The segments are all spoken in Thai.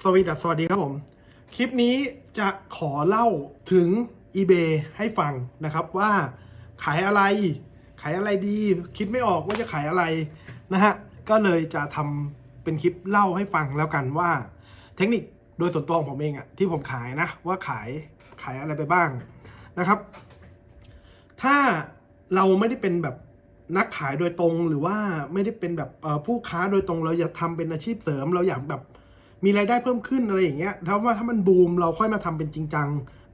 สวัสดีครับสวัสดีครับผม คลิปนี้จะขอเล่าถึง eBay ให้ฟังนะครับว่าขายอะไร ขายอะไรดี คิดไม่ออกว่าจะขายอะไรนะฮะ ก็เลยจะทำเป็นคลิปเล่าให้ฟังแล้วกันว่า เทคนิคโดยส่วนตัวของผมเองอะที่ผมขายนะ ว่าขายขายอะไรไปบ้างนะครับ ถ้าเราไม่ได้เป็นแบบนักขายโดยตรงหรือว่าไม่ได้เป็นแบบผู้ค้าโดยตรงเราอยากทำเป็นอาชีพเสริม เราอยากแบบ มีรายได้เพิ่มขึ้นอะไรอย่างเงี้ยถ้าว่าถ้ามันบูมเราค่อยมาทำเป็นจริงจัง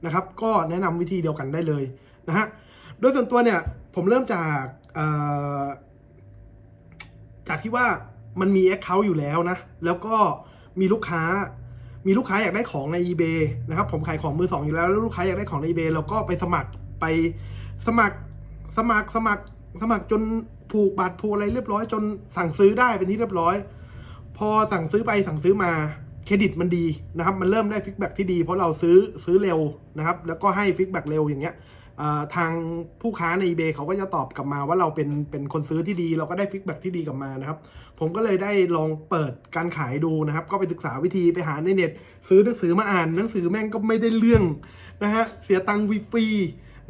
นะครับ ก็แนะนำวิธีเดียวกันได้เลยนะฮะโดยส่วนตัวเนี่ยผมเริ่มจากจากที่ว่ามันมี Account อยู่แล้วนะ แล้วก็มีลูกค้า มีลูกค้าอยากได้ของใน eBay นะครับ ผมขายของมือสองอยู่แล้ว แล้วลูกค้าอยากได้ของใน eBay เราก็ไปสมัครไปสมัครสมัครสมัครสมัครจนผูกบัตรผูกอะไรเรียบร้อย จนสั่งซื้อได้เป็นที่เรียบร้อย พอสั่งซื้อไปสั่งซื้อมาเครดิตมันดีนะครับ มันเริ่มได้ฟีดแบ็ที่ดี เพราะเราซื้อซื้อเร็วนะครับ แล้วก็ให้ฟีดแบ็เร็วอย่างเงี้ยทางผู้ค้าใน eBay เขาก็จะตอบกลับมาว่าเราเป็นเป็นคนซื้อที่ดี เราก็ได้ฟีดแบ็ที่ดีกลับมานะครับ ผมก็เลยได้ลองเปิดการขายดูนะครับ ก็ไปศึกษาวิธีไปหาในเน็ต ซื้อหนังสือมาอ่านหนังสือแม่งก็ไม่ได้เรื่องนะฮะเสียตังค์ฟรี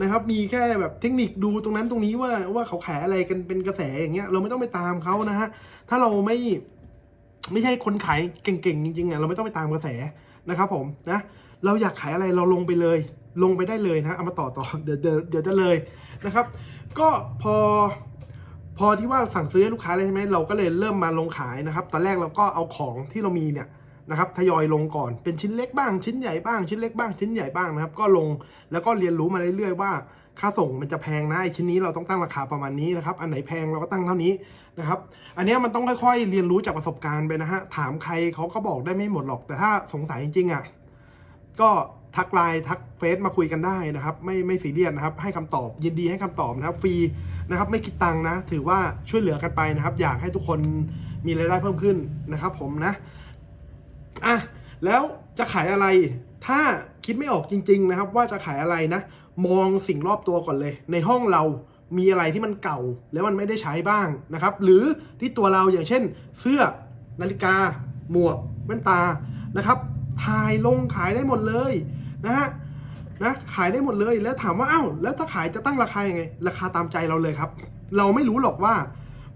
นะครับมีแค่แบบเทคนิคดูตรงนั้นตรงนี้ว่าว่าเขาขายอะไรกันเป็นกระแสอย่างเงี้ยเราไม่ต้องไปตามเขานะฮะถ้าเราไม่ ไม่ใช่คนขายเก่งๆจริงๆอะเราไม่ต้องไปตามกระแสนะครับผมนะเราอยากขายอะไรเราลงไปเลย ลงไปได้เลยนะเอามาต่อต่อเดี๋ยวเดี๋ยวเดี๋ยวจะเลยนะครับ ก็พอพอที่ว่าสั่งซื้อให้ลูกค้าเลยใช่ไหมเราก็เลยเริ่มมาลงขายนะครับ ตอนแรกเราก็เอาของที่เรามีเนี่ย นะครับทยอยลงก่อนเป็นชิ้นเล็กบ้างชิ้นใหญ่บ้างชิ้นเล็กบ้างชิ้นใหญ่บ้างนะครับ ก็ลงแล้วก็เรียนรู้มาเรื่อยๆว่า ค่าส่งมันจะแพงนะไอชิ้นนี้เราต้องตั้งราคาประมาณนี้นะครับ อันไหนแพงเราก็ตั้งเท่านี้นะครับ อันนี้มันต้องค่อยๆ เรียนรู้จากประสบการณ์ไปนะฮะถามใครเขาก็บอกได้ไม่หมดหรอกแต่ถ้าสงสัยจริงๆอะก็ทักไลน์ทักเฟซมาคุยกันได้นะครับ ไม่ไม่ซีเรียสนะครับ ให้คำตอบยินดีให้คำตอบนะครับฟรีนะครับ ไม่คิดตังค์นะ ถือว่าช่วยเหลือกันไปนะครับ อยากให้ทุกคนมีรายได้เพิ่มขึ้นนะครับ ผมนะ อะแล้วจะขายอะไร ถ้าคิดไม่ออกจริง ๆ นะครับ ว่าจะขายอะไรนะ มองสิ่งรอบตัวก่อนเลย ในห้องเรามีอะไรที่มันเก่าแล้วมันไม่ได้ใช้บ้างนะครับ หรือที่ตัวเราอย่างเช่น เสื้อนาฬิกา หมวกแว่นตานะครับถ่ายลงขายได้หมดเลยนะฮะนะขายได้หมดเลยแล้วถามว่าอ้าวแล้วถ้าขายจะตั้งราคายังไง ราคาตามใจเราเลยครับ เราไม่รู้หรอกว่า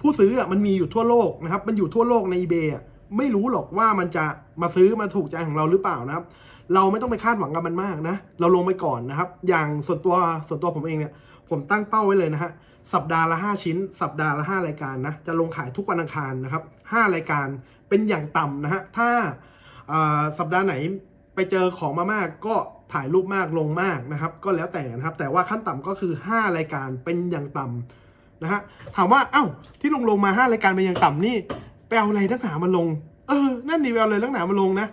ผู้ซื้ออะมันมีอยู่ทั่วโลกนะครับ มันอยู่ทั่วโลกใน eBay อะ ไม่รู้หรอกว่ามันจะมาซื้อมาถูกใจของเราหรือเปล่านะครับ เราไม่ต้องไปคาดหวังกับมันมากนะ เราลงไปก่อนนะครับ อย่างส่วนตัวส่วนตัวผมเองเนี่ย ผมตั้งเป้าไว้เลยนะฮะสัปดาห์ละ 5 ชิ้น สัปดาห์ละ 5 รายการนะจะลงขายทุกวันอังคารนะครับ 5 รายการเป็นอย่างต่ำนะฮะถ้าสัปดาห์ไหนไปเจอของมามากก็ถ่ายรูปมากลงมากนะครับ ก็แล้วแต่นะครับ แต่ว่าขั้นต่ำก็คือ 5 รายการเป็นอย่างต่ำนะฮะถามว่าเอ้าที่ลงลงมา 5 รายการเป็นอย่างต่ำนี่ เอาอะไรนักหนามาลง เออ นั่นนี่ไปเอาอะไรนักหนามาลงนะ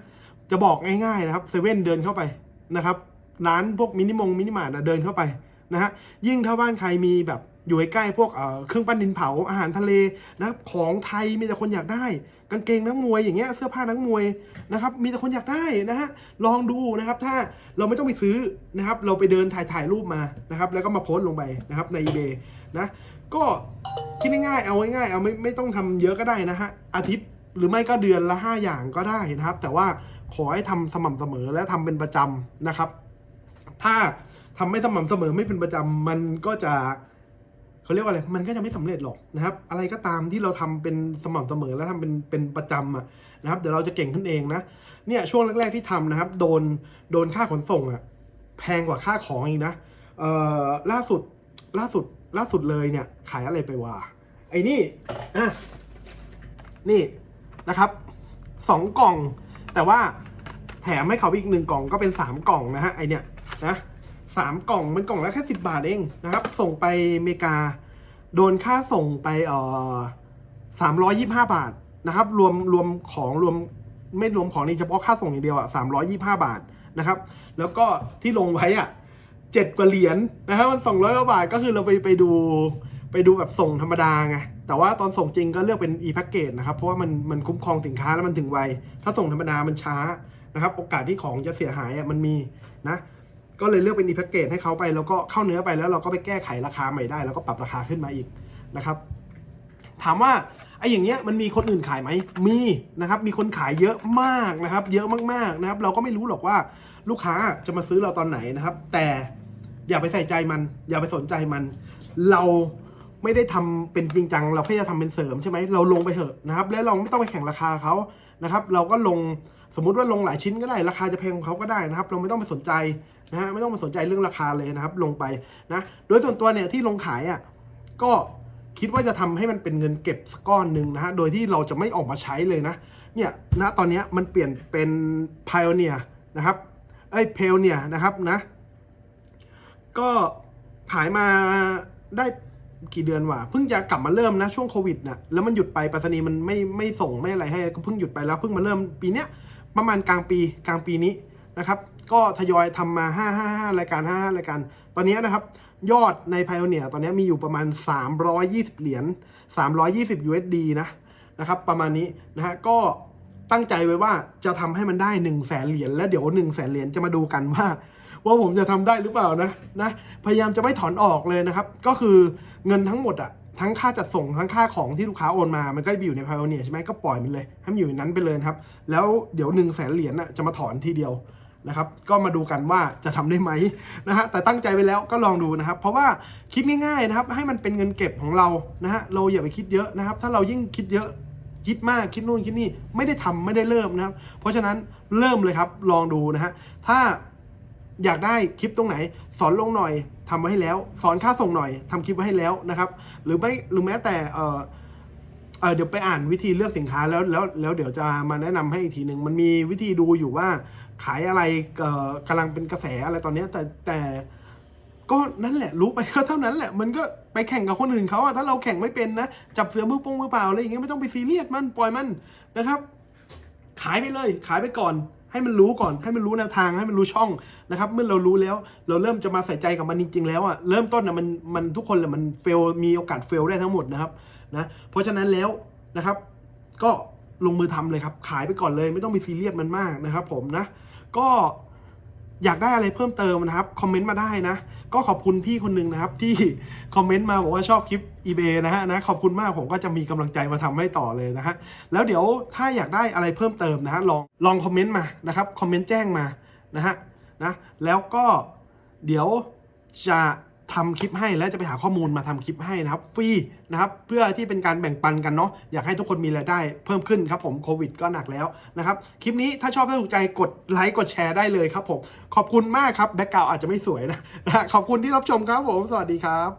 จะบอกง่ายๆนะครับเซเว่นเดินเข้าไปนะครับ ร้านพวกมินิมงมินิมาร์ทเดินเข้าไปนะฮะ ยิ่งถ้าบ้านใครมีแบบ อยู่ใกล้พวกเครื่องปั้นดินเผาอาหารทะเลนะครับของไทยมีแต่คนอยากได้ กางเกงนักมวยอย่างเงี้ยเสื้อผ้านักมวยนะครับมีแต่คนอยากได้นะฮะลองดูนะครับถ้าเราไม่ต้องไปซื้อนะครับเราไปเดินถ่ายถ่ายรูปมานะครับแล้วก็มาโพสต์ลงไปนะครับใน eBay นะก็คิดง่ายๆเอาง่ายๆเอาไม่ไม่ต้องทำเยอะก็ได้นะฮะอาทิตย์หรือไม่ก็เดือนละ 5 อย่างก็ได้นะครับ แต่ว่าขอให้ทำสม่ำเสมอและทำเป็นประจำนะครับ ถ้าทำไม่สม่ำเสมอไม่เป็นประจำมันก็จะ เขาเรียกว่าอะไรมันก็จะไม่สำเร็จหรอกนะครับ อะไรก็ตามที่เราทำเป็นสม่ำเสมอและทำเป็นเป็นประจำอะนะครับเดี๋ยวเราจะเก่งขึ้นเองนะเนี่ยช่วงแรกๆที่ทำนะครับ โดนโดนค่าขนส่งอะแพงกว่าค่าของอีกนะเอ่อล่าสุดล่าสุดล่าสุดเลยเนี่ย ขายอะไรไปวะไอ้นี่อะนี่นะครับสองกล่อง แต่ว่าแถมให้เขาอีกหนึ่งกล่องก็เป็นสามกล่องนะฮะไอเนี้ยนะสามกล่องมันกล่องละแค่สิบาทเองนะครับ ส่งไปอเมริกา โดนค่าส่งไปเอ่อสามร้อยยี่ห้าบาทนะครับ รวมรวมของรวมไม่รวมของนี่เฉพาะค่าส่งอย่างเดียวอะสามร้อยยี่ห้าบาทนะครับ แล้วก็ที่ลงไว้อะเจ็ดกว่าเหรียญนะครับมันสองร้อยกว่าบาทก็คือเราไปไปดูไปดูแบบส่งธรรมดาไงแต่ว่าตอนส่งจริงก็เลือกเป็น e-package นะครับ เพราะว่ามันมันคุ้มครองสินค้าแล้วมันถึงไว ถ้าส่งธรรมดามันช้านะครับ โอกาสที่ของจะเสียหายอะมันมีนะ ก็เลยเลือกเป็น e-package ให้เขาไปแล้วก็เข้าเนื้อไปแล้วเราก็ไปแก้ไขราคาใหม่ได้ แล้วก็ปรับราคาขึ้นมาอีกนะครับ ถามว่าไอ้อย่างเงี้ยมันมีคนอื่นขายไหมมีนะครับ มีคนขายเยอะมากนะครับ เยอะมากๆนะครับ เราก็ไม่รู้หรอกว่าลูกค้าจะมาซื้อเราตอนไหนนะครับ แต่อย่าไปใส่ใจมัน อย่าไปสนใจมัน เราไม่ได้ทำเป็นจริงจัง เราแค่จะทำเป็นเสริมใช่ไหมเราลงไปเถอะนะครับ แล้วเราไม่ต้องไปแข่งราคาเขานะครับ เราก็ลง สมมุติว่าลงหลายชิ้นก็ได้ราคาจะแพงของเขาก็ได้นะครับ เราไม่ต้องไปสนใจนะฮะไม่ต้องไปสนใจเรื่องราคาเลยนะครับ ลงไปนะโดยส่วนตัวเนี่ยที่ลงขายอะก็คิดว่าจะทำให้มันเป็นเงินเก็บสักก้อนหนึ่งนะฮะโดยที่เราจะไม่ออกมาใช้เลยนะเนี่ยณตอนนี้มันเปลี่ยนเป็น Pioneer นะครับไอ้ย Pioneer นะครับนะ ก็ขายมาได้กี่เดือนวะเพิ่งจะกลับมาเริ่มนะช่วงโควิดนะแล้วมันหยุดไปปรษณีมันไม่ไม่ส่งไม่อะไรให้ก็เพิ่งหยุดไปแล้วเพิ่งมาเริ่มปีเนี้ย ประมาณกลางปีกลางปีนี้นะครับ ก็ทยอยทำมา 5 5 5 รายการ 5 5 รายการ ตอนนี้นะครับ ยอดใน Pioneer ตอนนี้มีอยู่ประมาณ 320 เหรียญ 320 USD นะนะครับ ประมาณนี้นะฮะ ก็ตั้งใจไว้ว่าจะทำให้มันได้ 1 0 0 0 0แสนเหรียญ แล้วเดี๋ยว 1 0 0 0 0แสนเหรียญจะมาดูกันว่า ว่าผมจะทำได้หรือเปล่านะนะ พยายามจะไม่ถอนออกเลยนะครับ ก็คือเงินทั้งหมดอะ ทั้งค่าจัดส่งทั้งค่าของที่ลูกค้าโอนมา มันก็ไปอยู่ในพายเนียใช่ไหมก็ปล่อยมันเลย ให้มันอยู่ในนั้นไปเลยครับ แล้วเดี๋ยวหนึ่งแสนเหรียญน่ะจะมาถอนทีเดียวนะครับ ก็มาดูกันว่าจะทำได้ไหมนะฮะ แต่ตั้งใจไปแล้วก็ลองดูนะครับ เพราะว่าคิดง่ายๆนะครับ ให้มันเป็นเงินเก็บของเรา นะฮะ เราอย่าไปคิดเยอะนะครับ ถ้าเรายิ่งคิดเยอะ คิดมาก คิดนู่นคิดนี่ ไม่ได้ทำไม่ได้เริ่มนะครับ เพราะฉะนั้นเริ่มเลยครับ ลองดูนะฮะ ถ้าอยากได้คลิปตรงไหน สอนลงหน่อย ทำไว้ให้แล้ว สอนค่าส่งหน่อยทำคลิปไว้ให้แล้วนะครับ หรือไม่หรือแม้แต่เออเออเดี๋ยวไปอ่านวิธีเลือกสินค้าแล้วแล้วแล้วเดี๋ยวจะมาแนะนำให้อีกทีหนึ่งมันมีวิธีดูอยู่ว่าขายอะไรเอ่อกำลังเป็นกระแสอะไรตอนนี้แต่แต่ก็นั่นแหละรู้ไปก็เท่านั้นแหละ มันก็ไปแข่งกับคนอื่นเขาอะถ้าเราแข่งไม่เป็นนะ จับเสือมือโป้งมือเปล่าอะไรอย่างเงี้ยไม่ต้องไปซีเรียสมันปล่อยมันนะครับ ขายไปเลย ขายไปก่อน ให้มันรู้ก่อนให้มันรู้แนวทางให้มันรู้ช่องนะครับ เมื่อเรารู้แล้ว เราเริ่มจะมาใส่ใจกับมันจริง ๆ แล้วอะเริ่มต้นอะมันมันทุกคนแหละมันเฟลมีโอกาสเฟลได้ทั้งหมดนะครับนะเพราะฉะนั้นแล้วนะครับ ก็ลงมือทำเลยครับ ขายไปก่อนเลย ไม่ต้องไปซีเรียสมันมากนะครับ ผมนะ ก็ อยากได้อะไรเพิ่มเติมนะครับคอมเมนต์มาได้นะ ก็ขอบคุณพี่คนหนึ่งนะครับ ที่คอมเมนต์มาบอกว่าชอบคลิป eBay นะฮะนะขอบคุณมากผมก็จะมีกำลังใจมาทำให้ต่อเลยนะฮะแล้วเดี๋ยวถ้าอยากได้อะไรเพิ่มเติมนะฮะลองลองคอมเมนต์มานะครับคอมเมนต์แจ้งมานะฮะนะแล้วก็เดี๋ยวจะ ทำคลิปให้และจะไปหาข้อมูลมาทำคลิปให้นะครับฟรีนะครับเพื่อที่เป็นการแบ่งปันกันเนาะอยากให้ทุกคนมีรายได้เพิ่มขึ้นครับผมโควิดก็หนักแล้วนะครับคลิปนี้ถ้าชอบถ้าถูกใจกดไลค์กดแชร์ได้เลยครับผมขอบคุณมากครับแบ็กกราวอาจจะไม่สวยนะขอบคุณที่รับชมครับผมสวัสดีครับ